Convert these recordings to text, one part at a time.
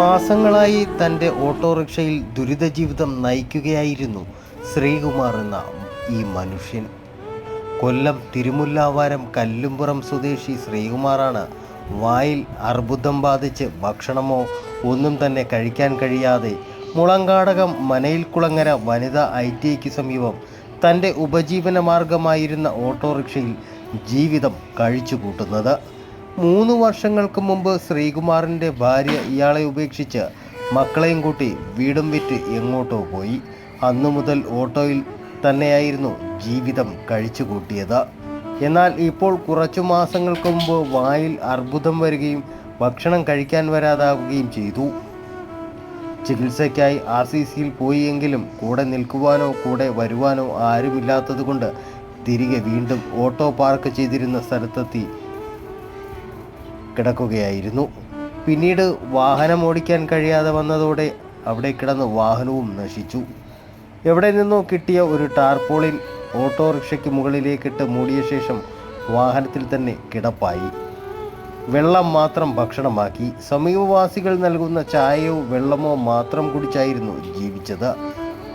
മാസങ്ങളായി തന്റെ ഓട്ടോറിക്ഷയിൽ ദുരിത ജീവിതം നയിക്കുകയായിരുന്നു ശ്രീകുമാർ എന്ന ഈ മനുഷ്യൻ. കൊല്ലം തിരുമുല്ലാവാരം കല്ലുംപുറം സ്വദേശി ശ്രീകുമാറാണ് വായിൽ അർബുദം ബാധിച്ച് ഭക്ഷണമോ ഒന്നും തന്നെ കഴിക്കാൻ കഴിയാതെ മുളങ്കാടകം മനയിൽക്കുളങ്ങര വനിതാ ഐ ടി ഐക്ക് സമീപം തന്റെ ഉപജീവന മാർഗമായിരുന്ന ഓട്ടോറിക്ഷയിൽ ജീവിതം കഴിച്ചു കൂട്ടുന്നത് മൂന്ന് വർഷങ്ങൾക്ക് മുമ്പ് ശ്രീകുമാറിന്റെ ഭാര്യ ഇയാളെ ഉപേക്ഷിച്ച് മക്കളെയും കൂട്ടി വീടും വിറ്റ് എങ്ങോട്ടോ പോയി. അന്നു മുതൽ ഓട്ടോയിൽ തന്നെയായിരുന്നു ജീവിതം കഴിച്ചു കൂട്ടിയത് എന്നാൽ ഇപ്പോൾ കുറച്ചു മാസങ്ങൾക്ക് മുമ്പ് വായിൽ അർബുദം വരികയും ഭക്ഷണം കഴിക്കാൻ വരാതാവുകയും ചെയ്തു. ചികിത്സയ്ക്കായി ആർ സി സിയിൽ പോയിയെങ്കിലും കൂടെ നിൽക്കുവാനോ കൂടെ വരുവാനോ ആരുമില്ലാത്തതുകൊണ്ട് തിരികെ വീണ്ടും ഓട്ടോ പാർക്ക് ചെയ്തിരുന്ന സ്ഥലത്തെത്തി കിടക്കുകയായിരുന്നു. പിന്നീട് വാഹനം ഓടിക്കാൻ കഴിയാതെ വന്നതോടെ അവിടെ കിടന്ന് വാഹനവും നശിച്ചു. എവിടെ നിന്നോ കിട്ടിയ ഒരു ടാർപോളിൻ ഓട്ടോറിക്ഷയ്ക്ക് മുകളിലേക്കിട്ട് മൂടിയ ശേഷം വാഹനത്തിൽ തന്നെ കിടപ്പായി. വെള്ളം മാത്രം ഭക്ഷണമാക്കി. സമീപവാസികൾ നൽകുന്ന ചായയോ വെള്ളമോ മാത്രം കുടിച്ചായിരുന്നു ജീവിച്ചത്.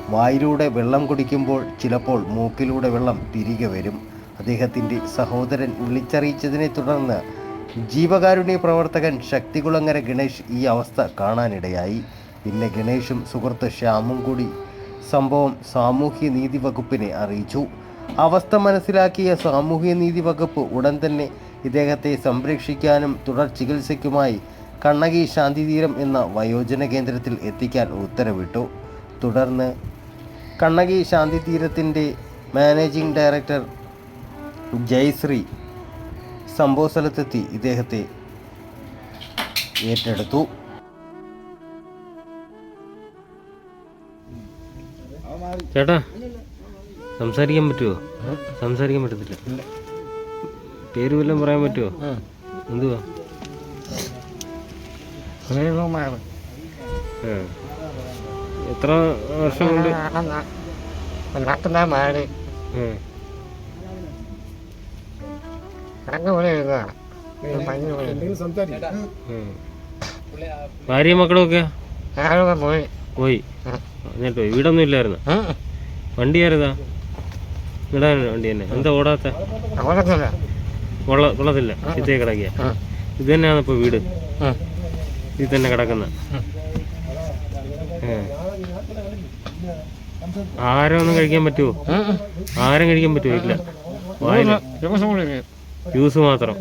വായിലൂടെ വെള്ളം കുടിക്കുമ്പോൾ ചിലപ്പോൾ മൂക്കിലൂടെ വെള്ളം തിരികെ വരും. അദ്ദേഹത്തിന്റെ സഹോദരൻ വിളിച്ചറിയിച്ചതിനെ തുടർന്ന് ജീവകാരുണ്യ പ്രവർത്തകൻ ശക്തികുളങ്ങര ഗണേഷ് ഈ അവസ്ഥ കാണാനിടയായി. പിന്നെ ഗണേഷും സുഹൃത്ത് ശ്യാമും കൂടി സംഭവം സാമൂഹ്യ നീതി വകുപ്പിനെ അറിയിച്ചു. അവസ്ഥ മനസ്സിലാക്കിയ സാമൂഹ്യ നീതി വകുപ്പ് ഉടൻ തന്നെ ഇദ്ദേഹത്തെ സംരക്ഷിക്കാനും തുടർ ചികിത്സയ്ക്കുമായി കണ്ണകി ശാന്തിതീരം എന്ന വയോജന കേന്ദ്രത്തിൽ എത്തിക്കാൻ ഉത്തരവിട്ടു. തുടർന്ന് കണ്ണകി ശാന്തിതീരത്തിന്റെ മാനേജിംഗ് ഡയറക്ടർ ജയശ്രീ സംഭവ സ്ഥലത്തെത്തി ഇദ്ദേഹത്തെ ഏറ്റെടുത്തു. ചേട്ടാ സംസാരിക്കാൻ പറ്റുമോ സംസാരിക്കാൻ പറ്റത്തില്ല. പേര് വല്ലതും പറയാൻ പറ്റുമോ എന്തുവാ. എത്ര വർഷം കൊണ്ട്? നാട്ടിലെ മാറി പോലെ എഴുതാണ് പോലെ മക്കളൊക്കെ? പോയി. പോയി. എന്നിട്ടോ വീടൊന്നും ഇല്ലായിരുന്നു? വണ്ടി ആരുതാ ഇടാൻ വണ്ടി തന്നെ. എന്താ ഓടാത്ത? കൊള്ളത്തില്ല. ഇതേ കിടക്കിയ ഇത് തന്നെയാണ് ഇപ്പൊ വീട്. ഇത് തന്നെ കിടക്കുന്ന. ആഹാരം ഒന്നും കഴിക്കാൻ പറ്റുമോ ആഹാരം കഴിക്കാൻ പറ്റുമോ ഇല്ല. വായില്ല. ദിവസം കൂടി ജ്യൂസ് മാത്രം.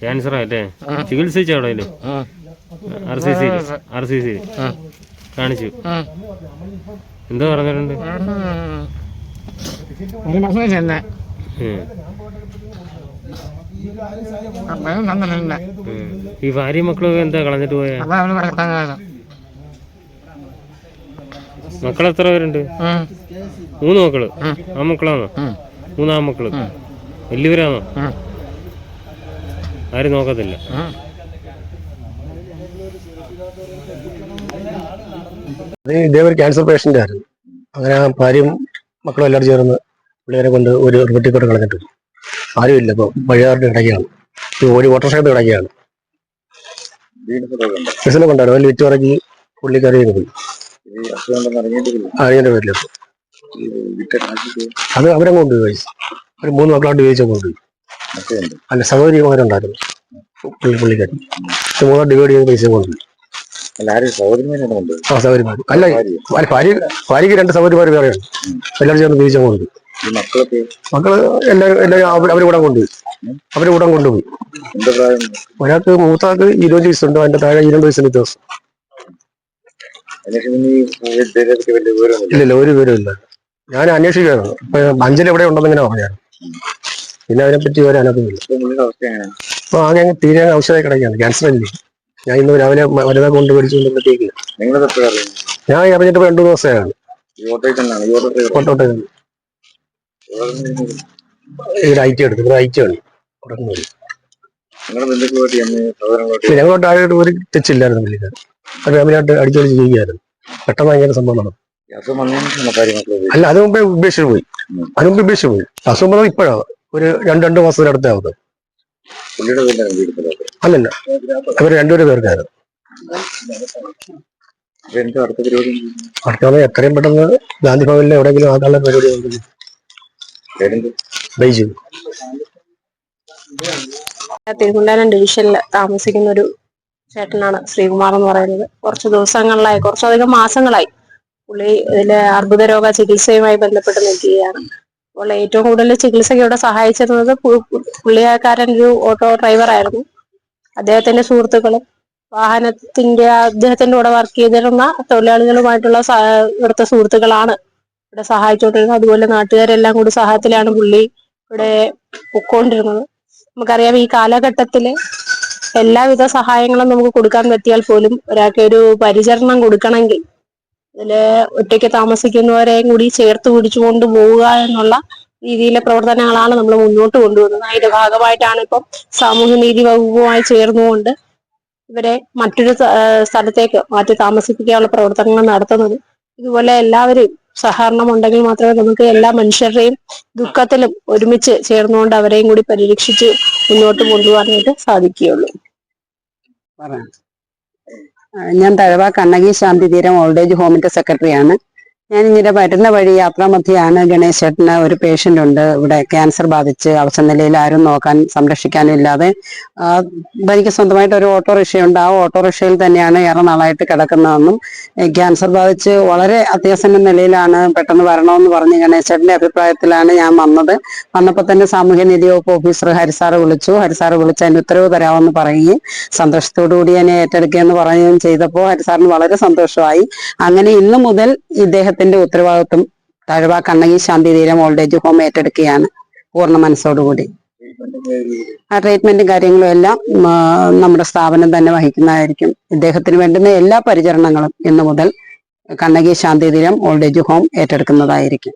ക്യാൻസർ. അല്ലേ ചികിത്സിച്ച അവിടെ R C C R C C കാണിച്ചു. എന്തോ പറഞ്ഞിട്ടുണ്ട്. ഈ ഭാര്യ മക്കളൊക്കെ എന്താ കളഞ്ഞിട്ട് പോയ? മക്കൾ എത്ര പേരുണ്ട് മൂന്ന് മക്കൾ. ആ മക്കളാണോ? മൂന്നാം മക്കൾ. വലിയവരാണോ? ആരും നോക്കത്തില്ല. ക്യാൻസർ പേഷ്യന്റ് ആയിരുന്നു. അങ്ങനെ ആ ഭാര്യയും മക്കളും എല്ലാവരും ചേർന്ന് പിള്ളേരെ കൊണ്ട് ഒരു റിപ്പറ്റിക്കൂടെ കളഞ്ഞിട്ട്. ആരും ആരുമില്ല ഇപ്പോൾ വഴിയാറിന്റെ ഇടയ്ക്കാണ് ഒരു ഓട്ടോറിക്ഷയുടെ ഇടയ്ക്കാണ് ബസ്സിനെ കൊണ്ടാണ് വലിയ വിറ്റുറക്കി പുള്ളിക്കറിയൊക്കെ പോയി അറിയേണ്ട പേരില്ല അത് അവരെ കൊണ്ടുപോയി ഒരു മൂന്ന് മക്കളാണ്ട് ഉപയോഗിച്ചാൽ കൊണ്ടുപോയി. അല്ല സഹോദരിമാരുണ്ടായിരുന്നു പുള്ളി പുള്ളിക്കാരി. മൂന്നാം ഡിവൈഡ് ചെയ്ത് പൈസ കൊണ്ടുപോയി. ആ അല്ല ഭാര്യ. ഭാര്യക്ക് രണ്ട് സഹോദരിമാർ വേറെയാണ് എല്ലാവരും ചേർന്ന് ജീവിച്ചാൽ കൊണ്ടുപോയി. മക്കൾ എല്ലാവരും എല്ലാവരും അവർ അവരെ കൂടെ കൊണ്ടുപോയി. അവരെ കൂടെ കൊണ്ടുപോയി. ഒരാൾക്ക് മൂത്താൾക്ക് ഇരുപത് വയസ്സുണ്ട് അതിന്റെ താഴെ ഇരുപത് വയസ്സിന് വ്യത്യാസം. ഇല്ലില്ല ഒരു വിവരമില്ല ഞാൻ അന്വേഷിക്കുകയാണ്. ഇപ്പൊ അഞ്ചൽ എവിടെ ഉണ്ടെന്ന് ഇങ്ങനെ പറഞ്ഞു പിന്നെ അതിനെപ്പറ്റി ഒരു അനുഭവമില്ല അപ്പൊ ആകെ അങ്ങ് തീരെ ഔഷധമായി കിടക്കുകയാണ്. ക്യാൻസർ അല്ലേ? ഞാൻ ഇന്ന് രാവിലെ മ- മരുന്നൊക്കെ കൊണ്ട് മേടിച്ചുകൊണ്ടിരുന്നത്തേക്ക് ഞാൻ അറിഞ്ഞിട്ട് രണ്ടു ദിവസമാണ് ഫോട്ടോട്ടെ ഇവിടെ ഐ ടി എടുത്തു. ഇവിടെ ഐ ടി ആണ് അവിടെ നിന്ന് വരും. പിന്നെ ഞങ്ങളോട്ട് ആയിട്ട് ഒരു തെച്ചില്ലായിരുന്നു പുള്ളിക്കാരൻ. ഫാമിലിയായിട്ട് അടിച്ചടിച്ച് ചെയ്യുകയായിരുന്നു. പെട്ടെന്ന് ഭയങ്കര സംഭവം നടന്നു. അല്ല അത് മുമ്പേ ഉപേക്ഷിച്ച് പോയി. അതിന് മുമ്പ് ഉപേക്ഷിച്ച് പോയി. അസുഖം വന്നത് ഇപ്പോഴാണ് ഒരു രണ്ട് രണ്ട് മാസത്തിനടുത്താവുന്നത് അല്ലല്ല. അവർ രണ്ടുപേരും പേർക്കായിരുന്നു അടുത്ത എത്രയും പെട്ടെന്ന് ഗാന്ധി ഭവനിൽ എവിടെയെങ്കിലും ആകാനുള്ള പരിപാടി ബൈജു തിരുവനന്തപുരം ഡിവിഷനിൽ താമസിക്കുന്ന ഒരു ചേട്ടനാണ് ശ്രീകുമാർ എന്ന് പറയുന്നത്. കുറച്ച് ദിവസങ്ങളിലായി കുറച്ചധികം മാസങ്ങളായി പുള്ളി ഇതിലെ അർബുദ രോഗ ചികിത്സയുമായി ബന്ധപ്പെട്ട് നിൽക്കുകയാണ്. അപ്പോൾ ഏറ്റവും കൂടുതൽ ചികിത്സയ്ക്ക് ഇവിടെ സഹായിച്ചിരുന്നത് പു- പു- ഒരു ഓട്ടോ ഡ്രൈവർ ആയിരുന്നു. അദ്ദേഹത്തിന്റെ സുഹൃത്തുക്കളും വാഹനത്തിന്റെ അദ്ദേഹത്തിന്റെ കൂടെ വർക്ക് ചെയ്തിരുന്ന തൊഴിലാളികളുമായിട്ടുള്ള ഇവിടുത്തെ സുഹൃത്തുക്കളാണ് ഇവിടെ സഹായിച്ചുകൊണ്ടിരുന്നത്. അതുപോലെ നാട്ടുകാരെല്ലാം കൂടി സഹായത്തിലാണ് പുള്ളി ഇവിടെ പൊക്കോണ്ടിരുന്നത്. നമുക്കറിയാം ഈ കാലഘട്ടത്തിൽ എല്ലാവിധ സഹായങ്ങളും നമുക്ക് കൊടുക്കാൻ പറ്റിയാൽ പോലും ഒരാൾക്ക് ഒരു പരിചരണം കൊടുക്കണമെങ്കിൽ അതിൽ ഒറ്റയ്ക്ക് താമസിക്കുന്നവരെയും കൂടി ചേർത്ത് പിടിച്ചു കൊണ്ടുപോവുക എന്നുള്ള രീതിയിലെ പ്രവർത്തനങ്ങളാണ് നമ്മൾ മുന്നോട്ട് കൊണ്ടുവന്നത് അതിന്റെ ഭാഗമായിട്ടാണ് ഇപ്പം സാമൂഹ്യനീതി വകുപ്പുമായി ചേർന്നുകൊണ്ട് ഇവരെ മറ്റൊരു സ്ഥലത്തേക്ക് മാറ്റി താമസിപ്പിക്കാനുള്ള പ്രവർത്തനങ്ങൾ നടത്തുന്നത്. ഇതുപോലെ എല്ലാവരെയും സഹകരണം ഉണ്ടെങ്കിൽ മാത്രമേ നമുക്ക് എല്ലാ മനുഷ്യരുടെയും ദുഃഖത്തിലും ഒരുമിച്ച് ചേർന്നുകൊണ്ട് അവരെയും കൂടി പരിരക്ഷിച്ച് മുന്നോട്ട് കൊണ്ടുപോകാനായിട്ട് സാധിക്കുകയുള്ളൂ. ഞാൻ തഴവ കണ്ണകി ശാന്തി തീരം ഓൾഡ് ഏജ് ഹോമിന്റെ സെക്രട്ടറിയാണ് ഞാൻ ഇങ്ങനെ വരുന്ന വഴി യാത്രാമധ്യയാണ് ഗണേശ് ചേട്ടന് ഒരു പേഷ്യന്റ് ഉണ്ട്. ഇവിടെ ക്യാൻസർ ബാധിച്ച് അവസര നിലയിൽ ആരും നോക്കാൻ സംരക്ഷിക്കാനും ഇല്ലാതെ. എനിക്ക് സ്വന്തമായിട്ട് ഒരു ഓട്ടോറിക്ഷയുണ്ട് ആ ഓട്ടോറിക്ഷയിൽ തന്നെയാണ് ഏറെ നാളായിട്ട് കിടക്കുന്നതെന്നും ക്യാൻസർ ബാധിച്ച് വളരെ അത്യാസന്ന നിലയിലാണ് പെട്ടെന്ന് വരണമെന്ന് പറഞ്ഞ് ഗണേശ് ചേട്ടന്റെ അഭിപ്രായത്തിലാണ് ഞാൻ വന്നത്. വന്നപ്പോൾ തന്നെ സാമൂഹ്യനീതി വകുപ്പ് ഓഫീസർ ഹരിസാറ് വിളിച്ചു. ഹരിസാറ് വിളിച്ച് അതിന് ഉത്തരവ് തരാമെന്ന് പറയുകയും സന്തോഷത്തോടു കൂടി എന്നെ ഏറ്റെടുക്കുകയെന്ന് പറയുകയും ചെയ്തപ്പോൾ ഹരിസാറിന് വളരെ സന്തോഷമായി. അങ്ങനെ ഇന്നു മുതൽ ഇദ്ദേഹത്തിന്റെ ഉത്തരവാദിത്വം തഴവ കണ്ണകി ശാന്തി തീരം ഓൾഡ് ഏജ് ഹോം ഏറ്റെടുക്കുകയാണ് പൂർണ മനസ്സോടുകൂടി ആ ട്രീറ്റ്മെന്റും കാര്യങ്ങളും എല്ലാം നമ്മുടെ സ്ഥാപനം തന്നെ വഹിക്കുന്നതായിരിക്കും. ഇദ്ദേഹത്തിന് വേണ്ടുന്ന എല്ലാ പരിചരണങ്ങളും ഇന്നു മുതൽ കണ്ണകി ശാന്തി തീരം ഓൾഡ് ഏജ് ഹോം ഏറ്റെടുക്കുന്നതായിരിക്കും.